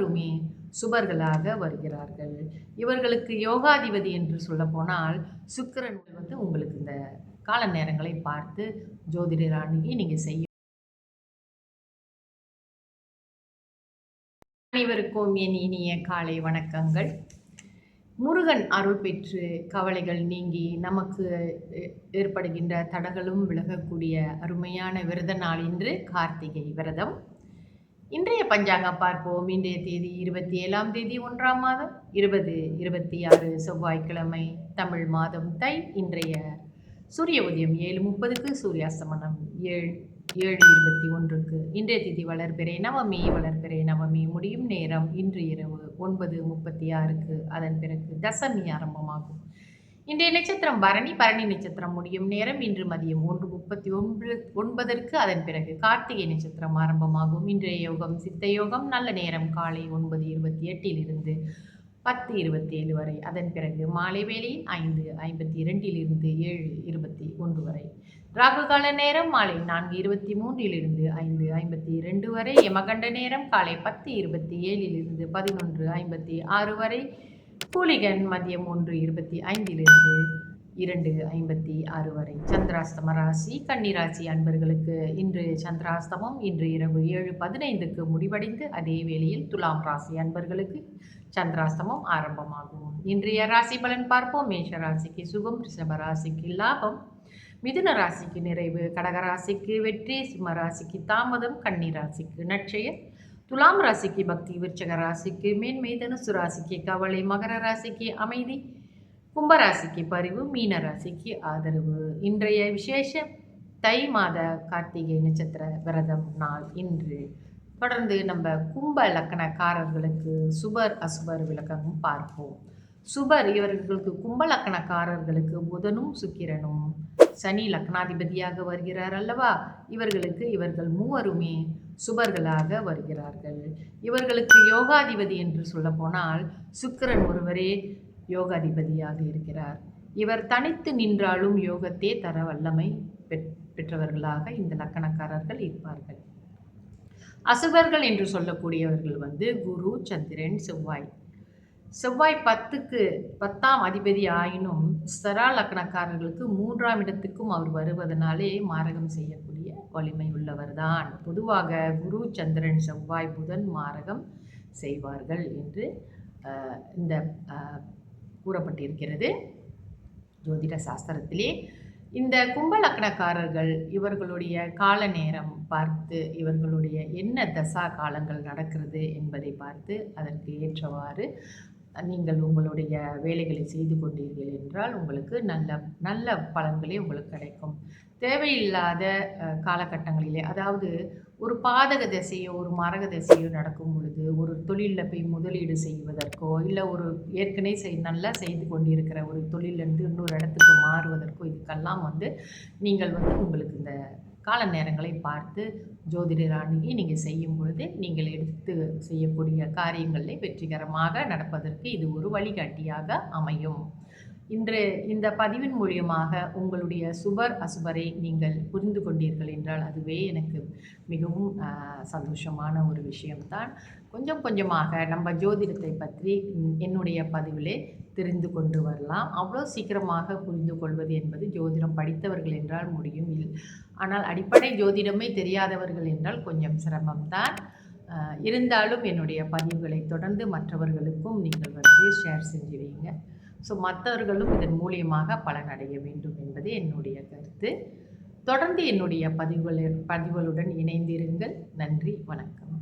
எல்லாருமே சுபர்களாக வருகிறார்கள். இவர்களுக்கு யோகாதிபதி என்று சொல்ல போனால் சுக்கரன் வந்து உங்களுக்கு இந்த கால நேரங்களை பார்த்து ஜோதிட ராணியை நீங்கள் செய்ய அனைவருக்கும் என் இனிய காலை வணக்கங்கள். முருகன் அருள் பெற்று கவலைகள் நீங்கி நமக்கு ஏற்படுகின்ற தடகளும் விலகக்கூடிய அருமையான விரத நாள் இன்று கார்த்திகை விரதம். இன்றைய பஞ்சாங்கம் பார்ப்போம். இன்றைய தேதி இருபத்தி ஏழாம் தேதி ஒன்றாம் மாதம் இருபது இருபத்தி ஆறு செவ்வாய்க்கிழமை தமிழ் மாதம் தை இன்றைய சூரிய உதயம் ஏழு முப்பதுக்கு சூரியாஸ்தமனம் ஏழு ஏழு இருபத்தி ஒன்றுக்கு. இன்றைய திதி வளர்பிறை நவமி வளர்பிறை நவமி முடியும் நேரம் இன்று இரவு ஒன்பது முப்பத்தி ஆறுக்கு அதன் பிறகு தசமி ஆரம்பமாகும். இன்றைய நட்சத்திரம் பரணி பரணி நட்சத்திரம் முடியும் நேரம். இன்று மதியம் ஒன்று முப்பத்தி ஒன்பது ஒன்பதற்கு அதன் பிறகு கார்த்திகை நட்சத்திரம் ஆரம்பமாகும். இன்றைய யோகம் சித்த யோகம் நல்ல நேரம் காலை ஒன்பது இருபத்தி எட்டிலிருந்து பத்து இருபத்தி ஏழு வரை. அதன் பிறகு மாலை வேளையில் ஐந்து ஐம்பத்தி இரண்டிலிருந்து ஏழு இருபத்தி ஒன்று வரை. ராகு கால நேரம் மாலை நான்கு இருபத்தி மூன்றிலிருந்து ஐந்து ஐம்பத்தி இரண்டு வரை. யமகண்ட நேரம் காலை பத்து இருபத்தி ஏழிலிருந்து பதினொன்று ஐம்பத்தி ஆறு வரை. கூலிகன் மதியம் ஒன்று இருபத்தி ஐந்திலிருந்து இரண்டு ஐம்பத்தி ஆறு வரை. சந்திராஸ்தம ராசி கன்னிராசி அன்பர்களுக்கு இன்று சந்திராஸ்தமம் இன்று இரவு ஏழு பதினைந்துக்கு முடிவடைந்து அதே வேளையில் துலாம் ராசி அன்பர்களுக்கு சந்திராஸ்தமம் ஆரம்பமாகும். இன்றைய ராசி பலன் பார்ப்போம். மேஷ ராசிக்கு சுகம் ரிஷப ராசிக்கு லாபம். மிதுன ராசிக்கு நிறைவு கடக ராசிக்கு வெற்றி சிம்ம ராசிக்கு தாமதம் கன்னிராசிக்கு ராசிக்கு துலாம் ராசிக்கு பக்தி விருச்சக ராசிக்கு மேன்மை தனுசு ராசிக்கு கவலை மகர ராசிக்கு அமைதி கும்பராசிக்கு பரிவு மீன ராசிக்கு ஆதரவு. இன்றைய விசேஷ தை மாத கார்த்திகை நட்சத்திர விரதம் நாள் இன்று. தொடர்ந்து நம்ம கும்ப லக்கணக்காரர்களுக்கு சுபர் அசுபர் விளக்கமும் பார்ப்போம். சுபர் இவர்களுக்கு கும்ப லக்கணக்காரர்களுக்கு புதனும் சுக்கிரனும். சனி லக்னாதிபதியாக வருகிறார் அல்லவா? இவர்களுக்கு இவர்கள் மூவருமே சுபர்களாக வருகிறார்கள். இவர்களுக்கு யோகாதிபதி என்று சொல்ல போனால் சுக்கிரன் ஒருவரே யோகாதிபதியாக இருக்கிறார். இவர் தனித்து நின்றாலும் யோகத்தே தர வல்லமை பெற்- பெற்றவர்களாக இந்த லக்கணக்காரர்கள் இருப்பார்கள். அசுபர்கள் என்று சொல்லக்கூடியவர்கள் வந்து குரு சந்திரன் செவ்வாய். செவ்வாய் பத்துக்கு பத்தாம் அதிபதி ஆயினும் ஸ்தரா லக்னக்காரர்களுக்கு மூன்றாம் இடத்துக்கும் அவர் வருவதனாலே மாரகம் செய்யக்கூடிய வலிமை உள்ளவர்தான். பொதுவாக குரு சந்திரன் செவ்வாய் புதன் மாரகம் செய்வார்கள் என்று இந்த கூறப்பட்டிருக்கிறது. ஜோதிட சாஸ்திரத்திலே இந்த கும்பலக்கணக்காரர்கள் இவர்களுடைய கால நேரம் பார்த்து இவர்களுடைய என்ன தசா காலங்கள் நடக்கிறது என்பதை பார்த்து அதற்கு ஏற்றவாறு நீங்கள் உங்களுடைய வேலைகளை செய்து கொண்டீர்கள் என்றால் உங்களுக்கு நல்ல நல்ல பலன்களே உங்களுக்கு கிடைக்கும். தேவையில்லாத காலகட்டங்களிலே அதாவது ஒரு பாதக திசையோ ஒரு மரக திசையோ நடக்கும் பொழுது ஒரு தொழிலில் போய் முதலீடு செய்வதற்கோ இல்லை ஒரு ஏற்கனவே செய் நல்லா செய்து கொண்டிருக்கிற ஒரு தொழிலிருந்து இன்னொரு இடத்துக்கு மாறுவதற்கோ இதுக்கெல்லாம் வந்து நீங்கள் வந்து உங்களுக்கு இந்த கால நேரங்களை பார்த்து ஜோதிட ராணியை நீங்கள் செய்யும் பொழுது நீங்கள் எடுத்து செய்யக்கூடிய காரியங்களில் வெற்றிகரமாக நடப்பதற்கு இது ஒரு வழிகாட்டியாக அமையும். இன்று இந்த பதிவின் மூலியமாக உங்களுடைய சுபர் அசுபரை நீங்கள் புரிந்து கொண்டீர்கள் என்றால் அதுவே எனக்கு மிகவும் சந்தோஷமான ஒரு விஷயம்தான். கொஞ்சம் கொஞ்சமாக நம்ம ஜோதிடத்தை பற்றி என்னுடைய பதிவிலே தெரிந்து கொண்டு வரலாம். அவ்வளோ சீக்கிரமாக புரிந்து கொள்வது என்பது ஜோதிடம் படித்தவர்கள் என்றால் முடியும் இல் ஆனால் அடிப்படை ஜோதிடமே தெரியாதவர்கள் என்றால் கொஞ்சம் சிரமம்தான். இருந்தாலும் என்னுடைய பதிவுகளை தொடர்ந்து மற்றவர்களுக்கும் நீங்கள் வந்து ஷேர் செஞ்சு வைங்க. ஸோ மற்றவர்களும் இதன் மூலியமாக பலனடைய வேண்டும் என்பது என்னுடைய கருத்து. தொடர்ந்து என்னுடைய பதிவுகள் பதிவுகளுடன் இணைந்திருங்கள். நன்றி வணக்கம்.